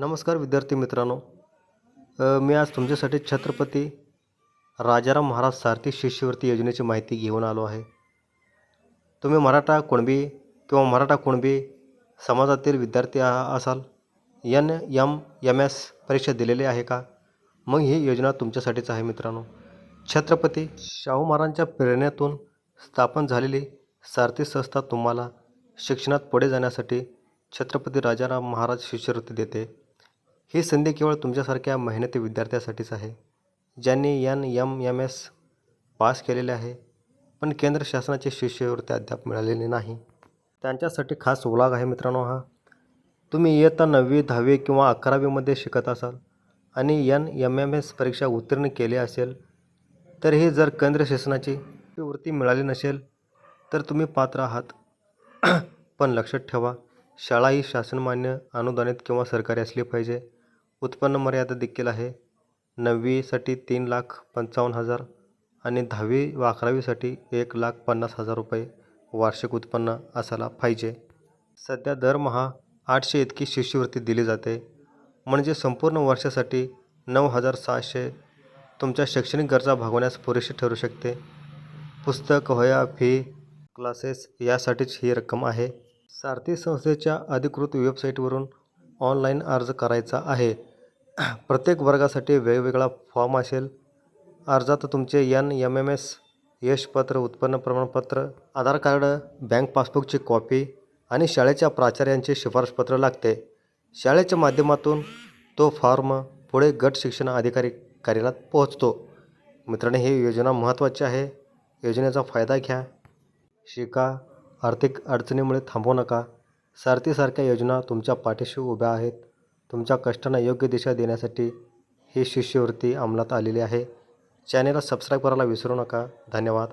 नमस्कार विद्यार्थी मित्रांनो. मी आज तुमच्यासाठी छत्रपती राजाराम महाराज सारथी शिष्यवृत्ती योजनेची माहिती घेऊन आलो आहे. तुम्ही मराठा कुणबी किंवा मराठा कुणबी समाजातील विद्यार्थी असाल एन एम एम एस परीक्षा दिलेली आहे का? मग ही योजना तुमच्यासाठीच आहे मित्रांनो. छत्रपती शाहू महाराजांच्या प्रेरणेतून स्थापन झालेली सारथी संस्था तुम्हाला शिक्षणात पुढे जाण्यासाठी छत्रपती राजाराम महाराज शिष्यवृत्ती देते. ही संधी केवळ तुमच्यासारख्या मेहनती विद्यार्थ्यासाठीच आहे ज्यांनी N M M S pass केलेले आहे पण केंद्र शासनाची शिष्यवृत्ती अद्याप मिळालेली नाही. त्यांच्यासाठी खास व्लॉग आहे मित्रांनो हा. तुम्ही इयत्ता नववी दहावी किंवा अकरावीमध्ये शिकत असाल आणि यन एम एम एस परीक्षा उत्तीर्ण केली असेल तरीही जर केंद्र शासनाची वृत्ती मिळाली नसेल तर तुम्ही पात्र आहात. पण लक्षात ठेवा शाळा ही शासनमान्य अनुदानित किंवा सरकारी असली पाहिजे. उत्पन्न मर्यादा देखील आहे. नववीसाठी तीन लाख पंचावन्न हजार आणि दहावी व अकरावीसाठी एक लाख पन्नास हजार रुपये वार्षिक उत्पन्न असायला पाहिजे. सध्या दरमहा आठशे इतकी शिष्यवृत्ती दिली जाते. म्हणजे संपूर्ण वर्षासाठी नऊ हजार सहाशे तुमच्या शैक्षणिक गरजा भागवण्यास पुरेशी ठरू शकते. पुस्तक वह्या फी क्लासेस यासाठीच ही रक्कम आहे. सारथी संस्थेच्या अधिकृत वेबसाईटवरून ऑनलाईन अर्ज करायचा आहे. प्रत्येक वर्गासाठी वेगवेगळा फॉर्म असेल. अर्जात तुमचे यन यम एम एस यशपत्र उत्पन्न प्रमाणपत्र आधार कार्ड बँक पासबुकची कॉपी आणि शाळेच्या प्राचार्यांचे शिफारसपत्र लागते. शाळेच्या माध्यमातून तो फॉर्म पुढे गट शिक्षण अधिकारी कार्यालयात पोहोचतो. मित्रांनो ही योजना महत्त्वाची आहे. योजनेचा फायदा घ्या. शिका. आर्थिक अडचणीमुळे थांबू नका. सारथीसारख्या योजना तुमच्या पाठीशी उभ्या आहेत. तुमच्या कष्टांना योग्य दिशा देण्यासाठी ही शिष्यवृत्ती अंमलात आलेली आहे. चॅनेलला सबस्क्राईब करायला विसरू नका. धन्यवाद.